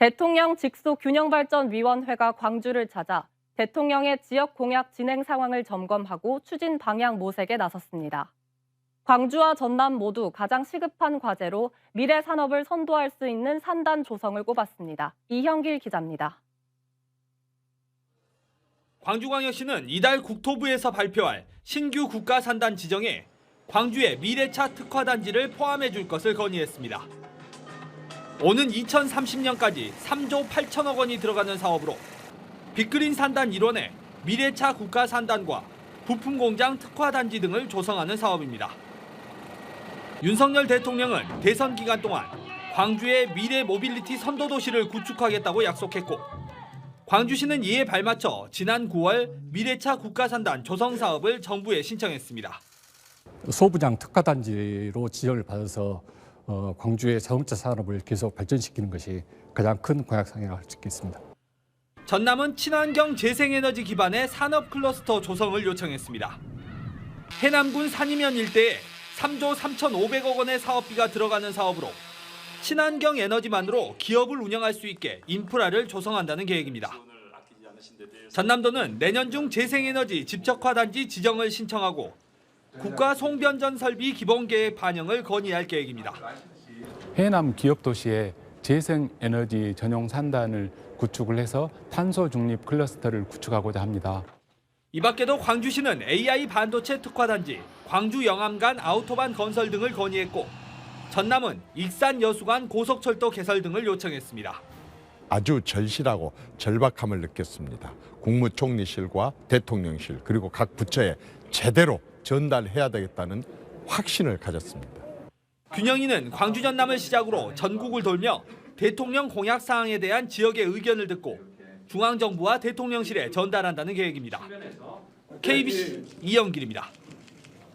대통령 직속 균형발전위원회가 광주를 찾아 대통령의 지역 공약 진행 상황을 점검하고 추진 방향 모색에 나섰습니다. 광주와 전남 모두 가장 시급한 과제로 미래 산업을 선도할 수 있는 산단 조성을 꼽았습니다. 이형길 기자입니다. 광주광역시는 이달 국토부에서 발표할 신규 국가 산단 지정에 광주의 미래차 특화단지를 포함해 줄 것을 건의했습니다. 오는 2030년까지 3조 8천억 원이 들어가는 사업으로 빅그린 산단 일원에 미래차 국가 산단과 부품 공장 특화 단지 등을 조성하는 사업입니다. 윤석열 대통령은 대선 기간 동안 광주의 미래 모빌리티 선도 도시를 구축하겠다고 약속했고 광주시는 이에 발맞춰 지난 9월 미래차 국가산단 조성 사업을 정부에 신청했습니다. 소부장 특화단지로 지정을 받아서 어, 광주의 자동차 산업을 계속 발전시키는 것이 가장 큰 공약상이라고 할 수 있겠습니다. 전남은 친환경 재생에너지 기반의 산업 클러스터 조성을 요청했습니다. 해남군 산이면 일대에 3조 3,500억 원의 사업비가 들어가는 사업으로 친환경 에너지만으로 기업을 운영할 수 있게 인프라를 조성한다는 계획입니다. 전남도는 내년 중 재생에너지 집적화 단지 지정을 신청하고 국가 송변전 설비 기본계획 반영을 건의할 계획입니다. 해남 기업 도시에 재생 에너지 전용 산단을 구축을 해서 탄소 중립 클러스터를 구축하고자 합니다. 이 밖에도 광주시는 AI 반도체 특화단지, 광주 영암간 아우토반 건설 등을 건의했고 전남은 익산 여수간 고속철도 개설 등을 요청했습니다. 아주 절실하고 절박함을 느꼈습니다. 국무총리실과 대통령실 그리고 각 부처에 제대로 전달해야 되겠다는 확신을 가졌습니다. 균형이는 광주 전남을 시작으로 전국을 돌며 대통령 공약 사항에 대한 지역의 의견을 듣고 중앙정부와 대통령실에 전달한다는 계획입니다. KBC 이영길입니다.